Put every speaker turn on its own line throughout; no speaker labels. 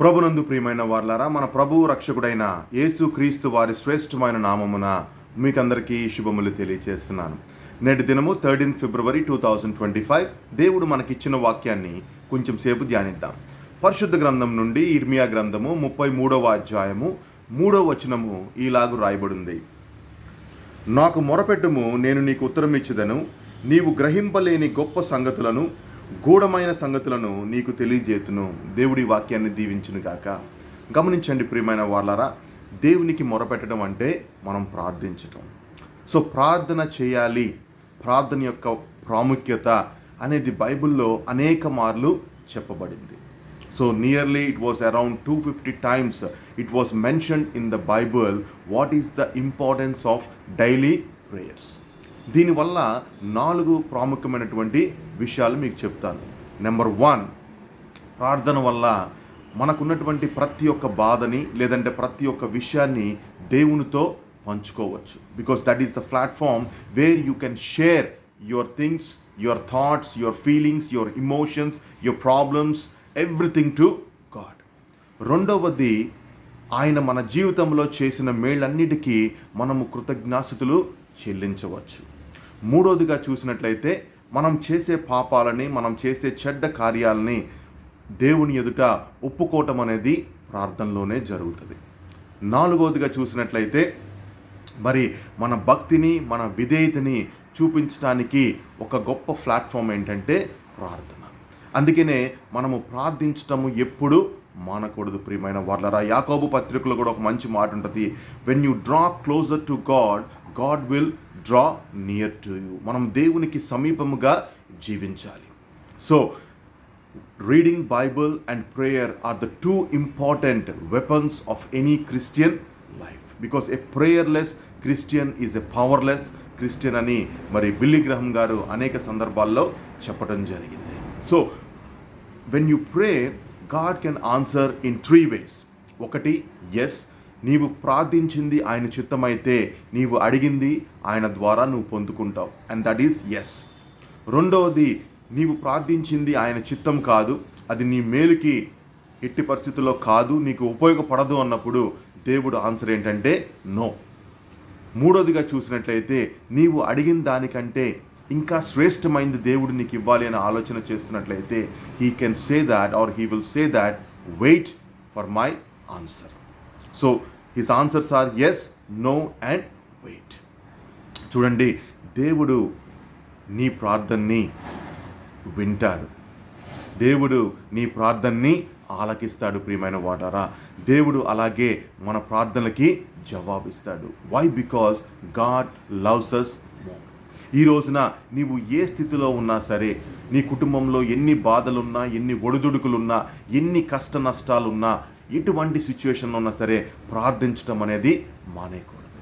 ప్రభునందు ప్రియమైన వార్లారా మన ప్రభువు రక్షకుడైన యేసు క్రీస్తు వారి శ్రేష్టమైన నామమున మీకందరికీ శుభములు తెలియజేస్తున్నాను నేటి దినము థర్టీన్ ఫిబ్రవరి టూ థౌజండ్ ట్వంటీ ఫైవ్. దేవుడు మనకిచ్చిన వాక్యాన్ని కొంచెం సేపు ధ్యానిద్దాం. పరిశుద్ధ గ్రంథం నుండి ఇర్మియా గ్రంథము ముప్పై మూడవ అధ్యాయము మూడవ వచనము ఈలాగు రాయబడింది. నాకు మొరపెట్టుము నేను నీకు ఉత్తరం ఇచ్చదను నీవు గ్రహింపలేని గొప్ప సంగతులను గూఢమైన సంగతులను నీకు తెలియజేతును దేవుడి వాక్యాన్ని దీవించును గాక. గమనించండి ప్రియమైన వాళ్ళరా దేవునికి మొరపెట్టడం అంటే మనం ప్రార్థించటం. సో ప్రార్థన చేయాలి. ప్రార్థన యొక్క ప్రాముఖ్యత అనేది బైబిల్లో అనేక మార్లు చెప్పబడింది. So nearly it was around two fifty times it was mention in the Bible what is the importance of daily prayers దీనివల్ల నాలుగు ప్రాముఖ్యమైనటువంటి విషయాలు మీకు చెప్తాను. నెంబర్ వన్ ప్రార్థన వల్ల మనకున్నటువంటి ప్రతి ఒక్క బాధని లేదంటే ప్రతి ఒక్క విషయాన్ని దేవునితో పంచుకోవచ్చు. Because that is the platform where you can share your things your thoughts your feelings your emotions your problems everything to God రెండవది ఆయన మన జీవితంలో చేసిన మేళ్ళన్నిటికీ మనము కృతజ్ఞాస్థుతులు చెల్లించవచ్చు. మూడోదిగా చూసినట్లయితే మనం చేసే పాపాలని మనం చేసే చెడ్డ కార్యాలని దేవుని ఎదుట ఒప్పుకోవటం అనేది ప్రార్థనలోనే జరుగుతుంది. నాలుగోదిగా చూసినట్లయితే మరి మన భక్తిని మన విధేయతని చూపించడానికి ఒక గొప్ప ప్లాట్ఫామ్ ఏంటంటే ప్రార్థన. అందుకనే మనము ప్రార్థించటము ఎప్పుడు మానకూడదు ప్రియమైన వాళ్ళరా యాకోబు పత్రికలో కూడా ఒక మంచి మాట ఉంటుంది. When you draw closer to God God will draw near to you మనం దేవునికి సమీపముగా జీవించాలి. So reading Bible and prayer are the two important weapons of any Christian life because a prayerless Christian is a powerless Christian అని మరి Billy Graham గారు అనేక సందర్భాల్లో చెప్పడం జరిగింది. So when you pray God can answer in three ways ఒకటి yes నీవు ప్రార్థించింది ఆయన చిత్తమైతే నీవు అడిగింది ఆయన ద్వారా నువ్వు పొందుకుంటావు. అండ్ దట్ ఈస్ ఎస్ రెండవది నీవు ప్రార్థించింది ఆయన చిత్తం కాదు. అది నీ మేలుకి ఎట్టి పరిస్థితుల్లో కాదు నీకు ఉపయోగపడదు అన్నప్పుడు దేవుడు ఆన్సర్ ఏంటంటే నో. మూడోదిగా చూసినట్లయితే నీవు అడిగిన దానికంటే ఇంకా శ్రేష్టమైనది దేవుడు నీకు ఇవ్వాలి అని ఆలోచన చేస్తున్నట్లయితే he can say that or he will say that wait for my answer so his answers are yes no and wait చూడండి దేవుడు నీ ప్రార్థనని వింటాడు. దేవుడు నీ ప్రార్థనని ఆలకిస్తాడు ప్రియమైన వాటారా దేవుడు అలాగే మన ప్రార్థనలకి జవాబిస్తాడు. Why because God loves us more ఈ రోజున నీవు ఏ స్థితిలో ఉన్నా సరే నీ కుటుంబంలో ఎన్ని బాధలున్నా ఎన్ని ఒడిదుడుకులున్నా ఎన్ని కష్ట నష్టాలున్నా ఎటువంటి సిచ్యువేషన్లో ఉన్నా సరే ప్రార్థించడం అనేది మానేయకూడదు.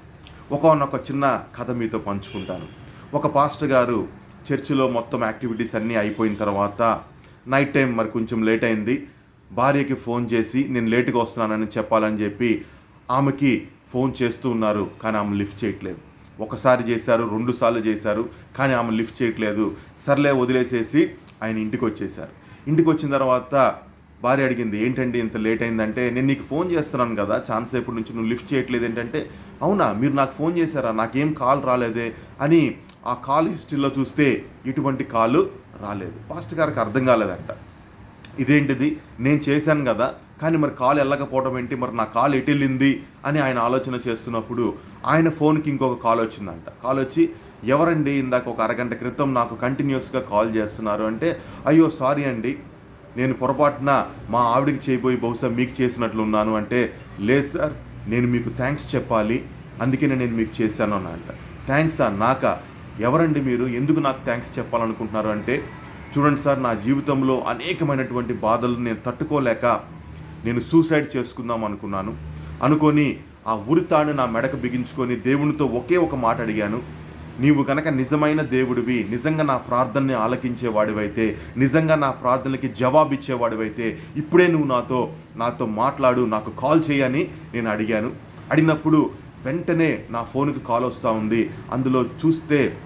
ఒకనొక చిన్న కథ మీతో పంచుకుంటాను. ఒక పాస్టర్ గారు చర్చిలో మొత్తం యాక్టివిటీస్ అన్నీ అయిపోయిన తర్వాత నైట్ టైం మరి కొంచెం లేట్ అయింది. భార్యకి ఫోన్ చేసి నేను లేటుగా వస్తున్నానని చెప్పాలని చెప్పి ఆమెకి ఫోన్ చేస్తూ ఉన్నారు కానీ ఆమె లిఫ్ట్ చేయట్లేదు. ఒకసారి చేశారు రెండు సార్లు చేశారు కానీ ఆమె లిఫ్ట్ చేయట్లేదు. సర్లే వదిలేసేసి ఆయన ఇంటికి వచ్చేసారు ఇంటికి వచ్చిన తర్వాత భార్య అడిగింది ఏంటండి ఇంత లేట్ అయిందంటే నేను నీకు ఫోన్ చేస్తున్నాను కదా ఛాన్స్ సేపటి నుంచి నువ్వు లిఫ్ట్ చేయట్లేదు ఏంటంటే అవునా మీరు నాకు ఫోన్ చేశారా నాకేం కాల్ రాలేదే అని ఆ కాల్ హిస్టరీలో చూస్తే ఇటువంటి కాల్ రాలేదు. పాస్ట్ గారికి అర్థం కాలేదంట. ఇదేంటిది నేను చేశాను కదా కానీ మరి కాల్ వెళ్ళకపోవడం ఏంటి మరి నా కాల్ ఎటు వెళ్ళింది అని ఆయన ఆలోచన చేస్తున్నప్పుడు ఆయన ఫోన్కి ఇంకొక కాల్ వచ్చిందంట. కాల్ వచ్చి ఎవరండి ఇందాక ఒక అరగంట క్రితం నాకు కంటిన్యూస్గా కాల్ చేస్తున్నారు అంటే అయ్యో సారీ అండి నేను పొరపాటున మా ఆవిడికి చేయబోయి బహుశా మీకు చేసినట్లున్నాను అంటే లేదు సార్ నేను మీకు థ్యాంక్స్ చెప్పాలి అందుకనే నేను మీకు చేశాను అని అంట. థ్యాంక్స్ సార్ నాక ఎవరండి మీరు? ఎందుకు నాకు థ్యాంక్స్ చెప్పాలనుకుంటున్నారు అంటే చూడండి సార్ నా జీవితంలో అనేకమైనటువంటి బాధలు నేను తట్టుకోలేక నేను సూసైడ్ చేసుకుందాం అనుకున్నాను. అనుకొని ఆ ఉరితాడు నా మెడకు బిగించుకొని దేవునితో ఒకే ఒక మాట అడిగాను. నీవు కనుక నిజమైన దేవుడివి నిజంగా నా ప్రార్థనని ఆలకించేవాడివైతే నిజంగా నా ప్రార్థనలకి జవాబిచ్చేవాడివైతే ఇప్పుడే నువ్వు నాతో నాతో మాట్లాడు నాకు కాల్ చేయని నేను అడిగాను. అడిగినప్పుడు వెంటనే నా ఫోన్కి కాల్ వస్తూ ఉంది. అందులో చూస్తే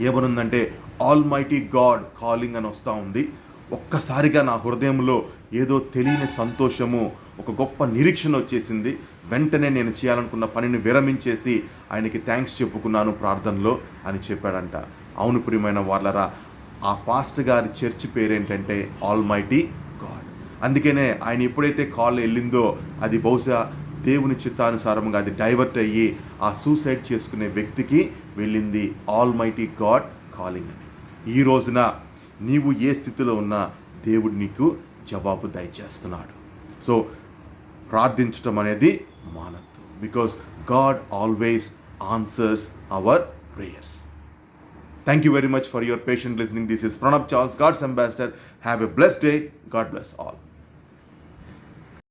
ఏమనుందంటే ఆల్ మైటీ గాడ్ కాలింగ్ అని వస్తూ ఉంది. ఒక్కసారిగా నా హృదయంలో ఏదో తెలియని సంతోషము ఒక గొప్ప నిరీక్షణ వచ్చేసింది. వెంటనే నేను చేయాలనుకున్న పనిని విరమించేసి ఆయనకి థ్యాంక్స్ చెప్పుకున్నాను ప్రార్థనలో అని చెప్పాడంట. అవును ప్రియమైన వాళ్ళరా ఆ పాస్ట్ గారి చర్చి పేరేంటంటే ఆల్ మైటీ గాడ్. అందుకనే ఆయన ఎప్పుడైతే కాల్ వెళ్ళిందో అది బహుశా దేవుని చిత్తానుసారంగా అది డైవర్ట్ అయ్యి ఆ సూసైడ్ చేసుకునే వ్యక్తికి వెళ్ళింది ఆల్ మైటీ గాడ్ కాలింగ్ అని. ఈ రోజున నీవు ఏ స్థితిలో ఉన్నా దేవుడు నీకు జవాబు దయచేస్తున్నాడు. సో ప్రార్థించటం అనేది Because God always answers our prayers. Thank you very much for your patient listening. This is Pranab Charles, God's ambassador. Have a blessed day. God bless all.